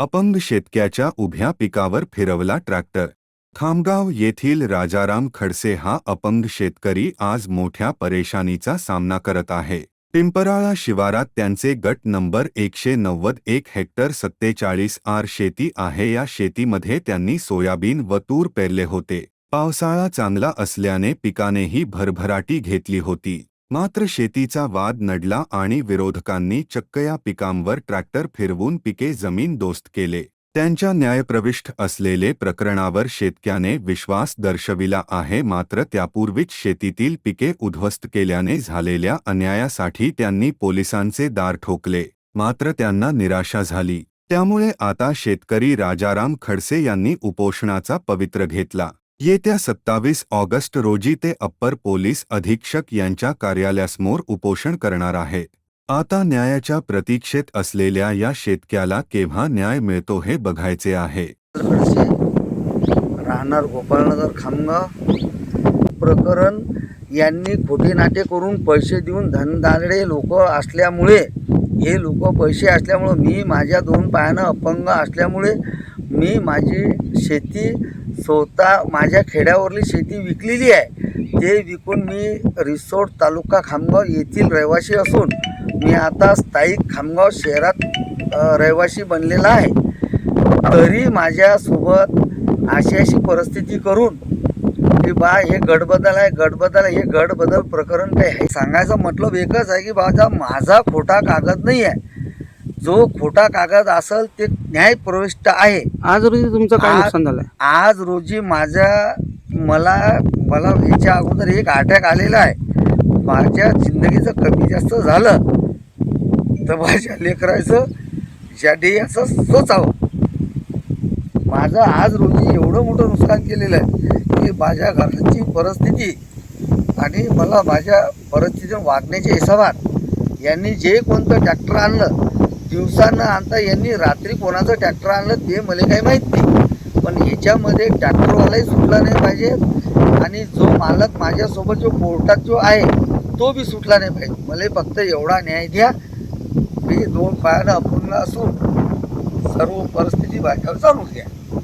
अपंग शेतक्याच्या उभ्या पिकावर फिरवला ट्रॅक्टर. खामगाव येथील राजाराम खडसे हा अपंग शेतकरी आज मोठ्या परेशानीचा सामना करत आहे. पिंपराळा शिवारात त्यांचे गट नंबर एकशे नव्वद एक हेक्टर सत्तेचाळीस आर शेती आहे. या शेतीमध्ये त्यांनी सोयाबीन व तूर पेरले होते. पावसाळा चांगला असल्याने पिकानेही भरभराटी घेतली होती. मात्र शेतीचा वाद नडला आणि विरोधकांनी चक्क या पिकांवर ट्रॅक्टर फिरवून पिके जमीन दोस्त केले. त्यांच्या न्यायप्रविष्ट असलेले प्रकरणावर शेतक्याने विश्वास दर्शविला आहे मात्र त्यापूर्वीच शेतीतील पिके उद्ध्वस्त केल्याने झालेल्या अन्यायासाठी त्यांनी पोलिसांचे दार ठोकले मात्र त्यांना निराशा झाली. त्यामुळे आता शेतकरी राजाराम खडसे यांनी उपोषणाचा पवित्र घेतला. येत्या सत्तावीस ऑगस्ट रोजी ते अप्पर पोलीस अधीक्षक यांच्या कार्यालयासमोर उपोषण करणार आहे. आता न्यायाच्या प्रतीक्षेत असलेल्या या शेतक्याला केव्हा न्याय मिळतो हे बघायचे आहे. राहणार गोपाळनगर खामगाव प्रकरण यांनी खोटे नाटे करून पैसे देऊन धनदारडे लोक असल्यामुळे हे लोक पैसे असल्यामुळे मी माझ्या दोन पायानं अपंग असल्यामुळे मी माझी शेती स्वतः माझ्या खेड्यावरली शेती विकलेली आहे. ते विकून मी रिसोड तालुका खामगाव येथील रहिवासी असून मी आता स्थायिक खामगाव शहरात रहिवासी बनलेला आहे. तरी माझ्यासोबत अशी अशी परिस्थिती करून की बा हे गडबदल आहे गडबदल आहे हे गडबदल प्रकरण काही आहे? सांगायचं मतलब एकच आहे की बाजा माझा खोटा कागद नाही आहे जो खोटा कागद असेल ते न्यायप्रविष्ट आहे. आज रोजी तुमचं काय आज- नुकसान झालंय? आज रोजी माझ्या मला मला याच्या अगोदर एक अटॅक आलेला आहे. माझ्या जिंदगीचं कमी जास्त झालं. तर माझ्या लेकराचं ज्याने असं सोचावं माझं आज रोजी एवढं मोठं नुकसान केलेलं आहे की माझ्या घराची परिस्थिती आणि मला माझ्या परिस्थितीतून वागण्याच्या हिशोबात यांनी जे कोणतं ट्रॅक्टर आणलं दिवसानं आणता यांनी रात्री कोणाचं ट्रॅक्टर आणलं ते मला काही माहीत नाही. पण याच्यामध्ये ट्रॅक्टरवालाही सुटला नाही पाहिजे आणि जो मालक माझ्यासोबत जो कोर्टात जो आहे तो बी सुटला नाही पाहिजे. मला फक्त एवढा न्याय द्या. मी दोन पायानं अपूर्ण असून सर्व परिस्थिती बाहेर चालू द्या.